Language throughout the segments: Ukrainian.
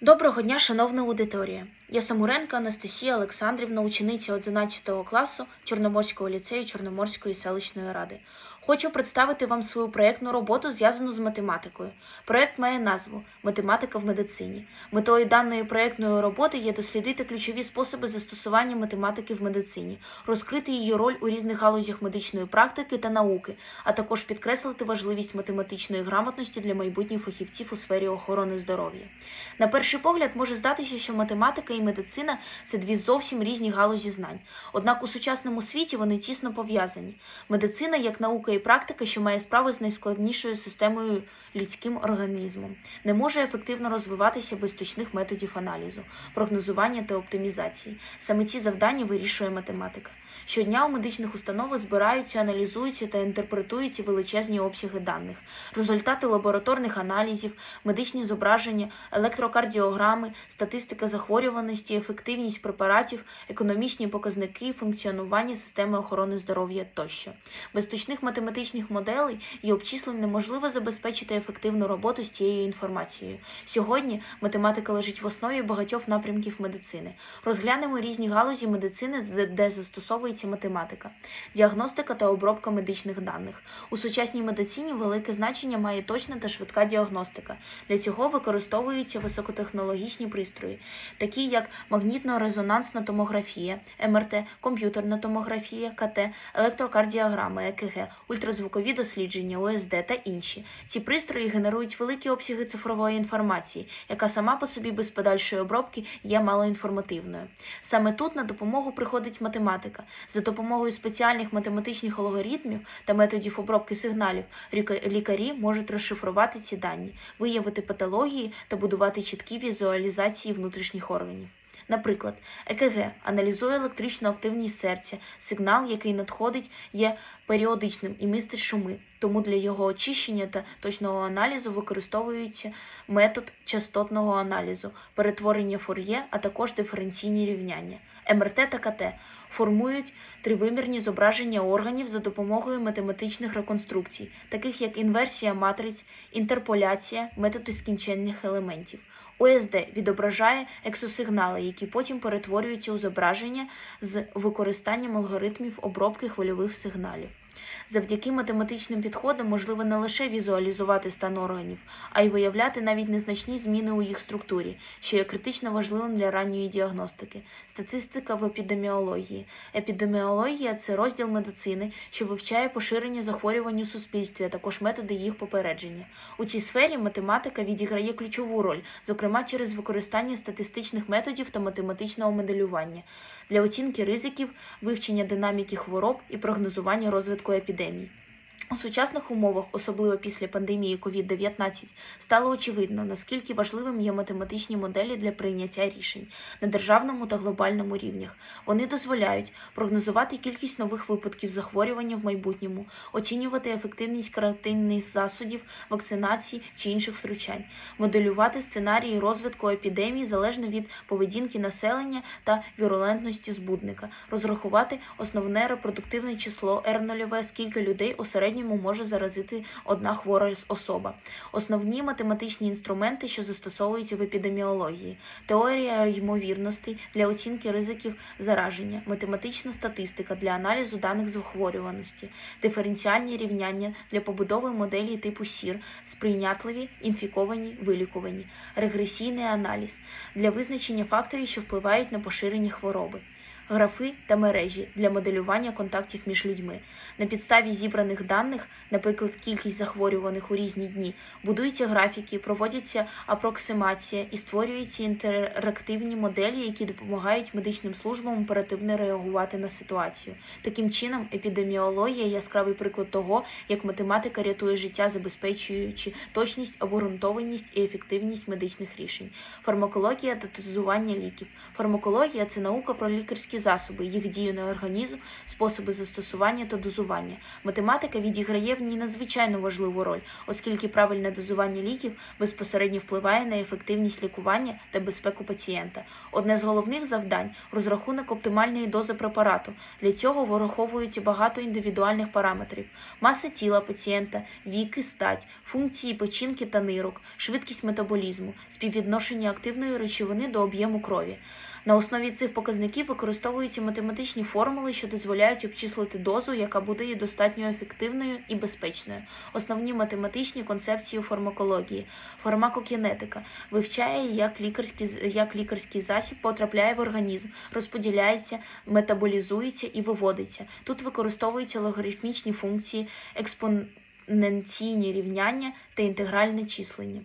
Доброго дня, шановна аудиторія. Я Самуренко Анастасія Олександрівна, учениця 11 класу Чорноморського ліцею Чорноморської селищної ради. Хочу представити вам свою проєктну роботу, зв'язану з математикою. Проєкт має назву Математика в медицині. Метою даної проєктної роботи є дослідити ключові способи застосування математики в медицині, розкрити її роль у різних галузях медичної практики та науки, а також підкреслити важливість математичної грамотності для майбутніх фахівців у сфері охорони здоров'я. На перший погляд може здатися, що математика і медицина це дві зовсім різні галузі знань. Однак у сучасному світі вони тісно пов'язані. Медицина як наука і практика, що має справи з найскладнішою системою людським організмом, не може ефективно розвиватися без точних методів аналізу, прогнозування та оптимізації. Саме ці завдання вирішує математика. Щодня у медичних установах збираються, аналізуються та інтерпретуються величезні обсяги даних, результати лабораторних аналізів, медичні зображення, електрокардіограми, статистика захворюваності, ефективність препаратів, економічні показники, функціонування системи охорони здоров'я тощо. Без точних математичних моделей і обчислень неможливо забезпечити ефективну роботу з цією інформацією. Сьогодні математика лежить в основі багатьох напрямків медицини. Розглянемо різні галузі медицини, де- де застосовується математика, діагностика та обробка медичних даних. У сучасній медицині велике значення має точна та швидка діагностика. Для цього використовуються високотехнологічні пристрої, такі як магнітно-резонансна томографія, МРТ, комп'ютерна томографія, КТ, електрокардіограми, ЕКГ, ультразвукові дослідження, УСД та інші. Ці пристрої генерують великі обсяги цифрової інформації, яка сама по собі без подальшої обробки є малоінформативною. Саме тут на допомогу приходить математика. За допомогою спеціальних математичних алгоритмів та методів обробки сигналів лікарі можуть розшифрувати ці дані, виявити патології та будувати чіткі візуалізації внутрішніх органів. Наприклад, ЕКГ аналізує електричну активність серця. Сигнал, який надходить, є періодичним і містить шуми. Тому для його очищення та точного аналізу використовується метод частотного аналізу, перетворення фур'є, а також диференційні рівняння. МРТ та КТ формують тривимірні зображення органів за допомогою математичних реконструкцій, таких як інверсія матриць, інтерполяція, методи скінченних елементів. ОСД відображає ексосигнали, які потім перетворюються у зображення з використанням алгоритмів обробки хвильових сигналів. Завдяки математичним підходам можливо не лише візуалізувати стан органів, а й виявляти навіть незначні зміни у їх структурі, що є критично важливим для ранньої діагностики. Статистика в епідеміології. Епідеміологія це розділ медицини, що вивчає поширення захворювань у суспільстві, а також методи їх попередження. У цій сфері математика відіграє ключову роль, зокрема через використання статистичних методів та математичного моделювання для оцінки ризиків, вивчення динаміки хвороб і прогнозування розвитку епідемій. У сучасних умовах, особливо після пандемії COVID-19, стало очевидно, наскільки важливим є математичні моделі для прийняття рішень на державному та глобальному рівнях. Вони дозволяють прогнозувати кількість нових випадків захворювання в майбутньому, оцінювати ефективність карантинних засобів, вакцинації чи інших втручань, моделювати сценарії розвитку епідемії залежно від поведінки населення та вірулентності збудника, розрахувати основне репродуктивне число R0, скільки людей у середньому може заразити одна хвора особа. Основні математичні інструменти, що застосовуються в епідеміології, теорія ймовірностей для оцінки ризиків зараження, математична статистика для аналізу даних захворюваності, диференціальні рівняння для побудови моделі типу СІР, сприйнятливі, інфіковані, вилікувані, регресійний аналіз. Для визначення факторів, що впливають на поширення хвороби. Графи та мережі для моделювання контактів між людьми. На підставі зібраних даних, наприклад, кількість захворюваних у різні дні, будуються графіки, проводяться апроксимація і створюються інтерактивні моделі, які допомагають медичним службам оперативно реагувати на ситуацію. Таким чином, епідеміологія яскравий приклад того, як математика рятує життя, забезпечуючи точність, обґрунтованість і ефективність медичних рішень. Фармакологія та дозування ліків. Фармакологія це наука про лікарські лікарські засоби, їх дію на організм, способи застосування та дозування. Математика відіграє в ній надзвичайно важливу роль, оскільки правильне дозування ліків безпосередньо впливає на ефективність лікування та безпеку пацієнта. Одне з головних завдань розрахунок оптимальної дози препарату. Для цього враховується багато індивідуальних параметрів: маса тіла пацієнта, вік і стать, функції печінки та нирок, швидкість метаболізму, співвідношення активної речовини до об'єму крові. На основі цих показників використовуються математичні формули, що дозволяють обчислити дозу, яка буде і достатньо ефективною і безпечною. Основні математичні концепції фармакології. Фармакокінетика вивчає, як лікарський, як лікарський засіб потрапляє в організм, розподіляється, метаболізується і виводиться. Тут використовуються логарифмічні функції, експоненційні рівняння та інтегральне числення.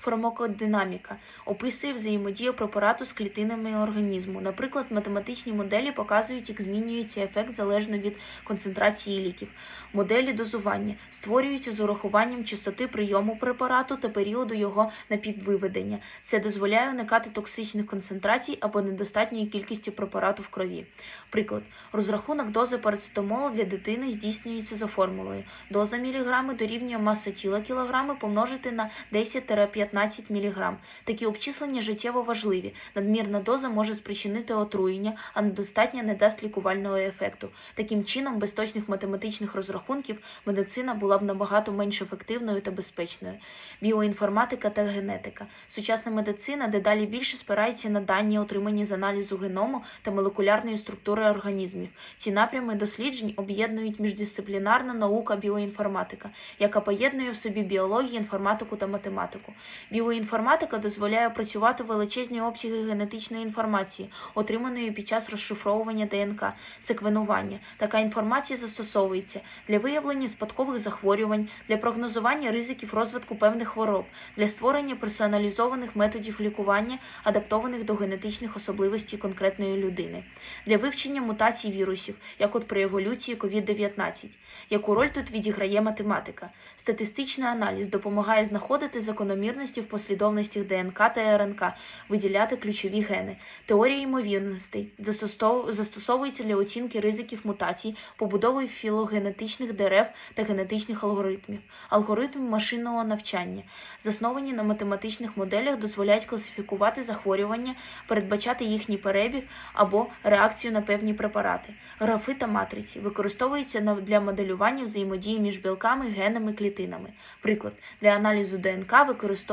Фармакодинаміка описує взаємодію препарату з клітинами організму. Наприклад, математичні моделі показують, як змінюється ефект залежно від концентрації ліків. Моделі дозування створюються з урахуванням частоти прийому препарату та періоду його напіввиведення. Це дозволяє уникати токсичних концентрацій або недостатньої кількості препарату в крові. Приклад: розрахунок дози парацетамолу для дитини здійснюється за формулою. Доза міліграми дорівнює маса тіла кілограми помножити на 10-15 мг. Такі обчислення життєво важливі. Надмірна доза може спричинити отруєння, а недостатня не дасть лікувального ефекту. Таким чином, без точних математичних розрахунків медицина була б набагато менш ефективною та безпечною. Біоінформатика та генетика. Сучасна медицина дедалі більше спирається на дані, отримані з аналізу геному та молекулярної структури організмів. Ці напрями досліджень об'єднують міждисциплінарна наука біоінформатика, яка поєднує в собі біологію, інформатику та математику. Біоінформатика дозволяє опрацювати величезні обсяги генетичної інформації, отриманої під час розшифровування ДНК, секвенування. Така інформація застосовується для виявлення спадкових захворювань, для прогнозування ризиків розвитку певних хвороб, для створення персоналізованих методів лікування, адаптованих до генетичних особливостей конкретної людини, для вивчення мутацій вірусів, як от при еволюції COVID-19. Яку роль тут відіграє математика? Статистичний аналіз допомагає знаходити закономірності в послідовностях ДНК та РНК, виділяти ключові гени. Теорія ймовірностей застосов- застосовується для оцінки ризиків мутацій, побудови філогенетичних дерев та генетичних алгоритмів. Алгоритми машинного навчання, засновані на математичних моделях, дозволяють класифікувати захворювання, передбачати їхній перебіг або реакцію на певні препарати. Графи та матриці використовуються для моделювання взаємодії між білками, генами, клітинами. Приклад для аналізу ДНК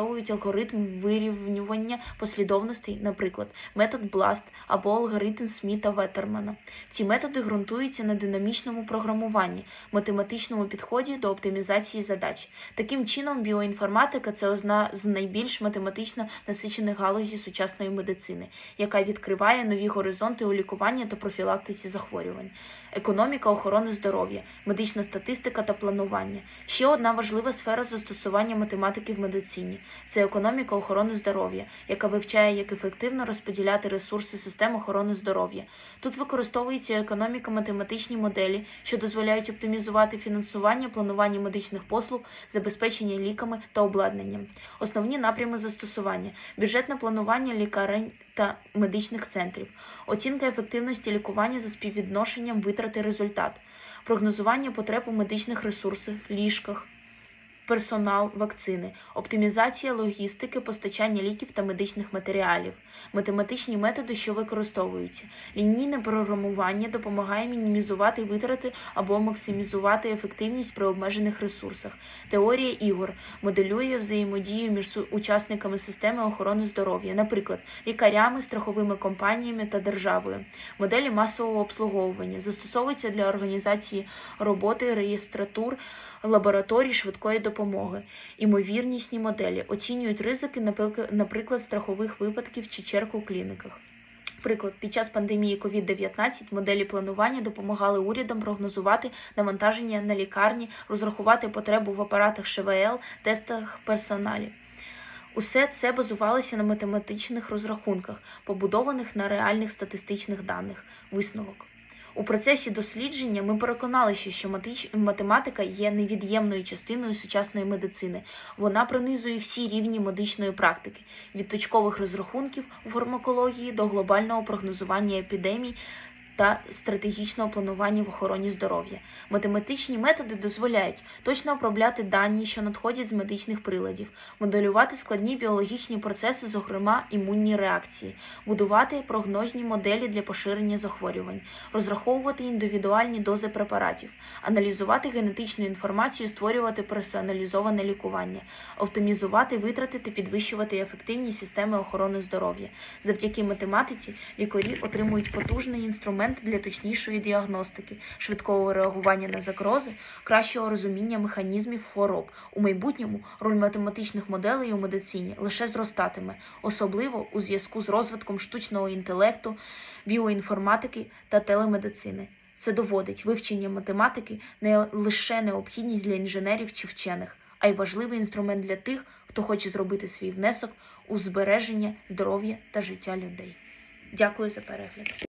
використовують алгоритм вирівнювання послідовностей, наприклад, метод BLAST або алгоритм Сміта Веттермана. Ці методи ґрунтуються на динамічному програмуванні, математичному підході до оптимізації задач. Таким чином, біоінформатика це одна з найбільш математично насичених галузі сучасної медицини, яка відкриває нові горизонти у лікуванні та профілактиці захворювань. Економіка охорони здоров'я, медична статистика та планування. Ще одна важлива сфера застосування математики в медицині це економіка охорони здоров'я, яка вивчає, як ефективно розподіляти ресурси систем охорони здоров'я. Тут використовується економіка математичні моделі, що дозволяють оптимізувати фінансування, планування медичних послуг, забезпечення ліками та обладнанням. Основні напрями застосування: бюджетне планування лікарень та медичних центрів, оцінка ефективності лікування за співвідношенням витрати результат, прогнозування потреб у медичних ресурсах, ліжках. Персонал, вакцини, оптимізація логістики, постачання ліків та медичних матеріалів, математичні методи, що використовуються. Лінійне програмування допомагає мінімізувати витрати або максимізувати ефективність при обмежених ресурсах. Теорія ігор моделює взаємодію між учасниками системи охорони здоров'я, наприклад, лікарями, страховими компаніями та державою. Моделі масового обслуговування застосовуються для організації роботи реєстратур, лабораторій швидкої допомоги. Імовірнісні моделі оцінюють ризики, наприклад, страхових випадків чи черг у клініках. Приклад, під час пандемії COVID-19 моделі планування допомагали урядам прогнозувати навантаження на лікарні, розрахувати потребу в апаратах ШВЛ, тестах персоналі. Усе це базувалося на математичних розрахунках, побудованих на реальних статистичних даних. Висновок. У процесі дослідження ми переконалися, що математика є невід'ємною частиною сучасної медицини. Вона пронизує всі рівні медичної практики від точкових розрахунків у фармакології до глобального прогнозування епідемій та стратегічного планування в охороні здоров'я. Математичні методи дозволяють точно обробляти дані, що надходять з медичних приладів, моделювати складні біологічні процеси, зокрема імунні реакції, будувати прогнозні моделі для поширення захворювань, розраховувати індивідуальні дози препаратів, аналізувати генетичну інформацію, створювати персоналізоване лікування, оптимізувати витрати та підвищувати ефективність системи охорони здоров'я. Завдяки математиці лікарі отримують потужний інструмент для точнішої діагностики, швидкого реагування на загрози, кращого розуміння механізмів хвороб. У майбутньому роль математичних моделей у медицині лише зростатиме, особливо у зв'язку з розвитком штучного інтелекту, біоінформатики та телемедицини. Це доводить вивчення математики не лише необхідність для інженерів чи вчених, а й важливий інструмент для тих, хто хоче зробити свій внесок у збереження здоров'я та життя людей. Дякую за перегляд.